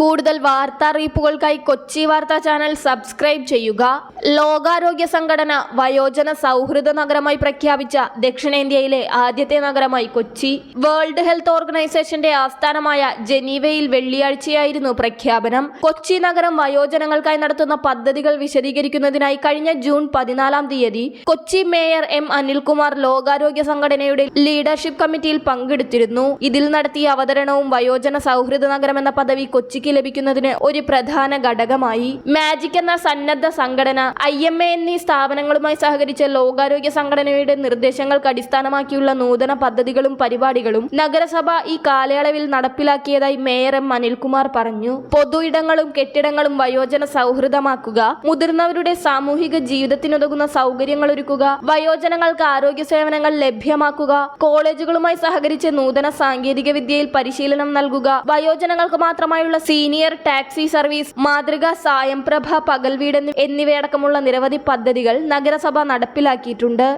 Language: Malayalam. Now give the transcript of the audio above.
കൂടുതൽ വാർത്താ അറിയിപ്പുകൾക്കായി കൊച്ചി വാർത്താ ചാനൽ സബ്സ്ക്രൈബ് ചെയ്യുക. ലോകാരോഗ്യ സംഘടന വയോജന സൗഹൃദ നഗരമായി പ്രഖ്യാപിച്ച ദക്ഷിണേന്ത്യയിലെ ആദ്യത്തെ നഗരമായി കൊച്ചി. വേൾഡ് ഹെൽത്ത് ഓർഗനൈസേഷന്റെ ആസ്ഥാനമായ ജനീവയിൽ വെള്ളിയാഴ്ചയായിരുന്നു പ്രഖ്യാപനം. കൊച്ചി നഗരം വയോജനങ്ങൾക്കായി നടത്തുന്ന പദ്ധതികൾ വിശദീകരിക്കുന്നതിനായി കഴിഞ്ഞ ജൂൺ പതിനാലാം തീയതി കൊച്ചി മേയർ എം അനിൽകുമാർ ലോകാരോഗ്യ സംഘടനയുടെ ലീഡർഷിപ്പ് കമ്മിറ്റിയിൽ പങ്കെടുത്തിരുന്നു. ഇതിൽ നടത്തിയ അവതരണവും വയോജന സൗഹൃദ നഗരം എന്ന പദവി കൊച്ചിക്ക് ലഭിക്കുന്നതിന് ഒരു പ്രധാന ഘടകമായി. മാജിക് എന്ന സന്നദ്ധ സംഘടന ഐ എം എ എന്നീ സ്ഥാപനങ്ങളുമായി സഹകരിച്ച ലോകാരോഗ്യ സംഘടനയുടെ നിർദ്ദേശങ്ങൾക്ക് അടിസ്ഥാനമാക്കിയുള്ള നൂതന പദ്ധതികളും പരിപാടികളും നഗരസഭ ഈ കാലയളവിൽ നടപ്പിലാക്കിയതായി മേയർ എം അനിൽകുമാർ പറഞ്ഞു. പൊതു ഇടങ്ങളും കെട്ടിടങ്ങളും വയോജന സൗഹൃദമാക്കുക മുതിർന്നവരുടെ സാമൂഹിക ജീവിതത്തിനുതകുന്ന സൗകര്യങ്ങൾ ഒരുക്കുക വയോജനങ്ങൾക്ക് ആരോഗ്യ സേവനങ്ങൾ ലഭ്യമാക്കുക കോളേജുകളുമായി സഹകരിച്ച് നൂതന സാങ്കേതിക വിദ്യയിൽ പരിശീലനം നൽകുക വയോജനങ്ങൾക്ക് മാത്രമായുള്ള സീനിയർ ടാക്സി സർവീസ് മാതൃക സായംപ്രഭ പകൽവീട് എന്നിവയടക്കമുള്ള നിരവധി പദ്ധതികൾ നഗരസഭ നടപ്പിലാക്കിയിട്ടുണ്ട്.